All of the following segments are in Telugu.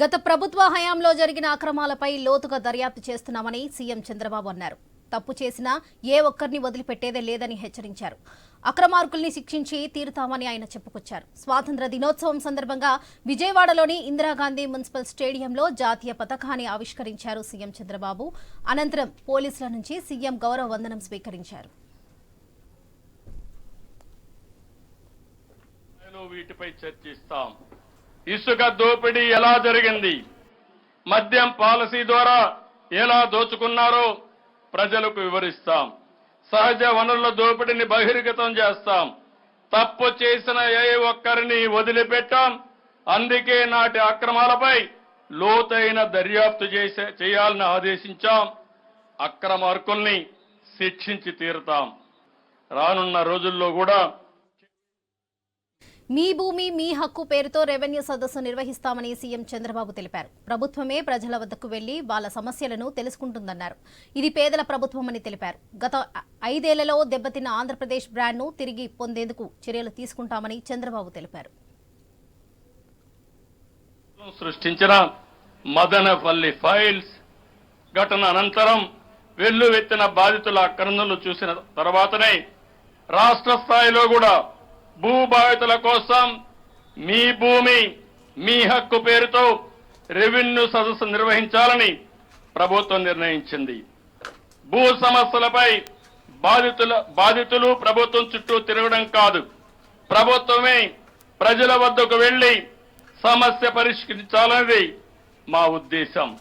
గత ప్రభుత్వ హయాంలో జరిగిన అక్రమాలపై లోతుగా దర్యాప్తు చేస్తున్నామని సీఎం చంద్రబాబు అన్నారు. తప్పు చేసినా ఏ ఒక్కరిని వదిలిపెట్టేదే లేదని హెచ్చరించారు. అక్రమార్కుల్ని శిక్షించి తీరుతామని ఆయన చెప్పుకొచ్చారు. స్వాతంత్ర దినోత్సవం సందర్భంగా విజయవాడలోని ఇందిరాగాంధీ మున్సిపల్ స్టేడియంలో జాతీయ పతాకాన్ని ఆవిష్కరించారు సీఎం చంద్రబాబు. అనంతరం పోలీసుల నుంచి సీఎం గౌరవ వందనం స్వీకరించారు. వీటిపై చర్చిస్తాం. ఇసుక దోపిడీ ఎలా జరిగింది? మద్యం పాలసీ ద్వారా ఎలా దోచుకున్నారో ప్రజలకు వివరిస్తాం. సహజ వనరుల దోపిడీని బహిర్గతం చేస్తాం. తప్పు చేసిన ఏ ఒక్కరిని వదిలిపెట్టాం. అందుకే నాటి అక్రమాలపై లోతైన దర్యాప్తు చేసే చేయాలని ఆదేశించాం. అక్రమార్కుల్ని శిక్షించి తీరుతాం. రానున్న రోజుల్లో కూడా మీ భూమి మీ హక్కు పేరుతో రెవెన్యూ సదస్సు నిర్వహిస్తామని సీఎం చంద్రబాబు తెలిపారు. ప్రభుత్వమే ప్రజల వద్దకు వెళ్ళి వాళ్ళ సమస్యలను తెలుసుకుంటుందన్నారు. ఇది పేదల ప్రభుత్వమని తెలిపారు. గత ఐదేళ్ళలో దెబ్బతిన్న ఆంధ్రప్రదేశ్ బ్రాండ్ను తిరిగి పొందేందుకు చర్యలు తీసుకుంటామని చంద్రబాబు తెలిపారు. సృష్టించిన మదనపల్లి ఫైల్స్ ఘటన అనంతరం వెల్లువెత్తిన బాధితుల ఆక్రమణలు చూసిన తర్వాతనే రాష్ట్ర స్థాయిలో కూడా భూ బాధితుల కోసం మీ భూమి మీ హక్కు పేరుతో రెవెన్యూ సదస్సు నిర్వహించాలని ప్రభుత్వం నిర్ణయించింది. భూ సమస్యలపై బాధితుల బాధితులు ప్రభుత్వం చుట్టూ తిరగడం కాదు. ప్రభుత్వమే ప్రజల వద్దకు వెళ్ళి సమస్య పరిష్కరించాలనేది మా ఉద్దేశం.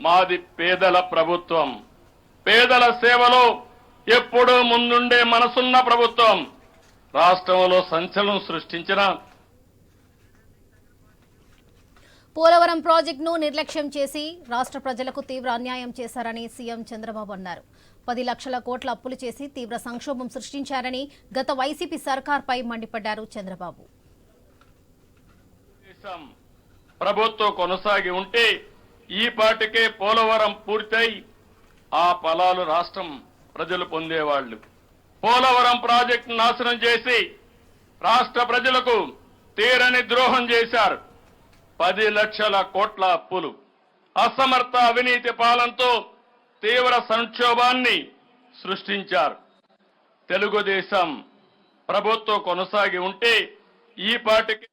మాది పేదల ప్రభుత్వం. పేదల సేవలో ఎప్పుడూ ముందుండే మనసున్న ప్రభుత్వం. రాష్ట్రంలో సంచలనం సృష్టించిన పోలవరం ప్రాజెక్టును నిర్లక్ష్యం చేసి రాష్ట్ర ప్రజలకు తీవ్ర అన్యాయం చేశారని సీఎం చంద్రబాబు అన్నారు. పది లక్షల కోట్ల అప్పులు చేసి తీవ్ర సంక్షోభం సృష్టించారని గత వైసీపీ సర్కార్పై మండిపడ్డారు చంద్రబాబు. ప్రభుత్వం కొనసాగి ఉంటే ఈ పాటికే పోలవరం పూర్తయి ఆ ఫలాలు రాష్ట్రం ప్రజలు పొందేవాళ్ళు పోలవరం ప్రాజెక్టు నాశనం చేసి రాష్ట్ర ప్రజలకు తీరని ద్రోహం చేశారు. పది లక్షల కోట్ల అప్పులు. అసమర్థ అవినీతి పాలనతో తీవ్ర సంక్షోభాన్ని సృష్టించారు. తెలుగుదేశం ప్రభుత్వం కొనసాగి ఉంటే ఈ పాటికి